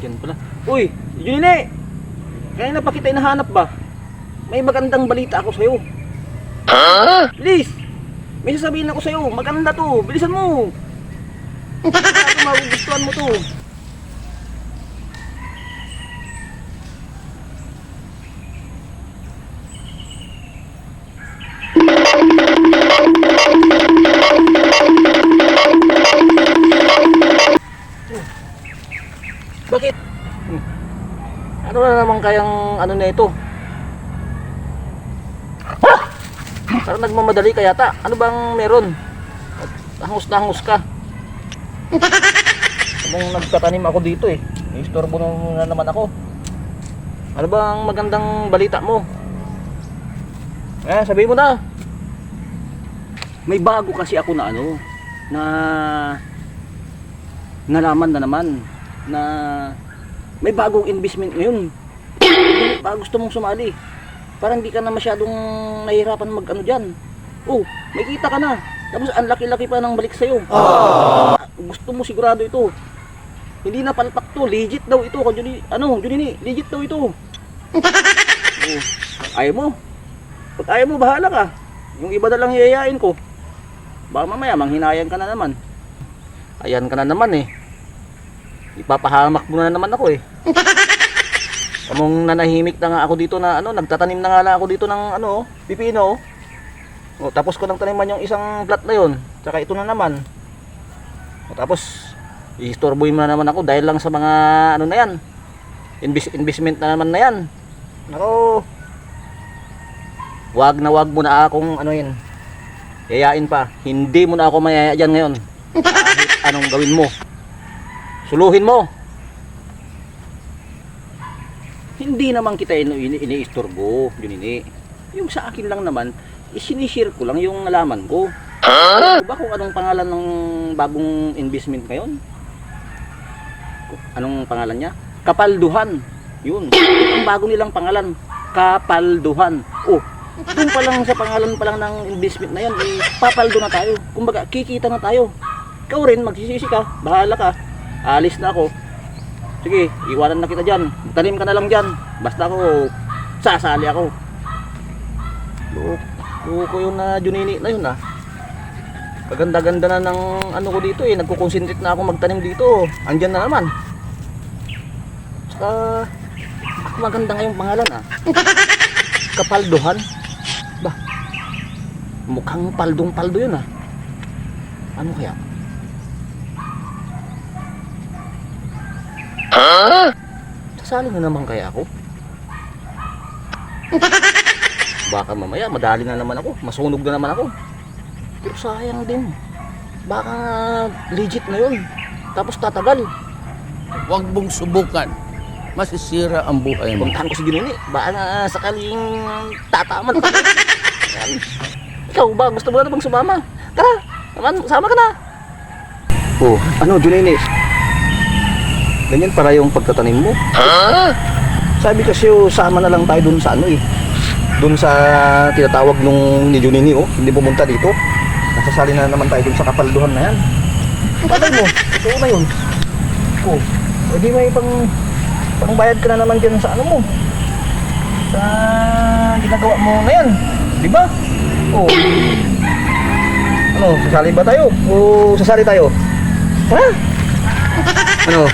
Diyan pala. Uy, Junine! Kaya na pa kita hinahanap ba? May magandang balita ako sa'yo. Ha? Bilis! May sasabihin ako sa'yo. Maganda to. Bilisan mo. Sigurado magugustuhan mo to. Bakit? Hmm. Ano na naman kayang ano na ito? Parang nagmamadali ka yata. Ano bang meron? Hangus na hangus ka. Habang nagtatanim ako dito eh. Istorbo na naman ako. Ano bang magandang balita mo? Eh, sabihin mo na. May bago kasi ako na ano, na nalaman na naman na may bagong investment ngayon. Baka gusto mong sumali. Parang hindi ka na masyadong nahihirapan mag ano dyan. Oh, may kita ka na. Tapos ang laki-laki pa ng balik sa'yo. Ah, gusto mo sigurado ito. Hindi na palpak to. Legit daw ito. Kung Juni, ano, Junini, legit daw ito. oh, ayaw mo. Pag ayaw mo, bahala ka. Yung iba na lang hiyayain ko. Baka mamaya, manghinayan ka na naman. Ayan ka na naman eh. Ipapahamak mo na naman ako eh. Kamong nanahimik na nga ako dito na ano, nagtatanim na nga lang ako dito ng ano, pipino. O, tapos ko nang taniman yung isang plat na yon. Tsaka ito na naman. O, tapos i-istorboy mo na naman ako dahil lang sa mga ano na yan. Invest, investment na naman na yan. Ako, wag na wag mo na akong ano yun. Yayain pa. Hindi mo na ako mayaya dyan ngayon. Kahit anong gawin mo. Suluhin mo. Hindi naman kita ini ini iniistorbo, yun ini. Yung sa akin lang naman, isinishare ko lang yung nalaman ko. Huh? ba kung anong pangalan ng bagong investment ngayon? Anong pangalan niya? Kapalduhan. Yun. Ang bago nilang pangalan. Kapalduhan. Oh, doon pa lang sa pangalan pa lang ng investment na yan, eh, papaldo na tayo. Kumbaga, kikita na tayo. Ikaw rin, magsisisi ka. Bahala ka. Alis na ako. Sige, iwanan na kita dyan. Tanim ka na lang dyan. Basta ako, sasali ako. Loko ko yun na Junini na yun ah. Kaganda-ganda na ng ano ko dito eh. Nagkukonsentrate na ako magtanim dito. Andyan na naman. Tsaka, maganda ngayong pangalan ah. Kapalduhan. Ba, mukhang paldong-paldo yun ah. Ano kaya? Sasali na naman kaya ako? Baka mamaya madali na naman ako, masunog na naman ako. Pero sayang din. Baka legit na yun. Tapos tatagal. Huwag mong subukan. Masisira ang buhay mo. Puntahan ko si Ginuni. Baka na sakaling tataman. Ikaw ba? Gusto mo na bang sumama? Tara, naman, sama ka na. Oh, ano, Junini? Ganyan para yung pagtatanim mo. Sabi kasi oh, sama na lang tayo dun sa ano eh. Dun sa tinatawag nung ni Junini oh. Hindi pumunta dito. Nasasali na naman tayo dun sa kapalduhan na yan. Patay mo. Totoo na yun. Oh, hindi may pang pangbayad ka na naman dyan sa ano mo. Sa ginagawa mo na yan. Di ba? Oh. Ano, sasali ba tayo? O sasali tayo? Ha? Ano?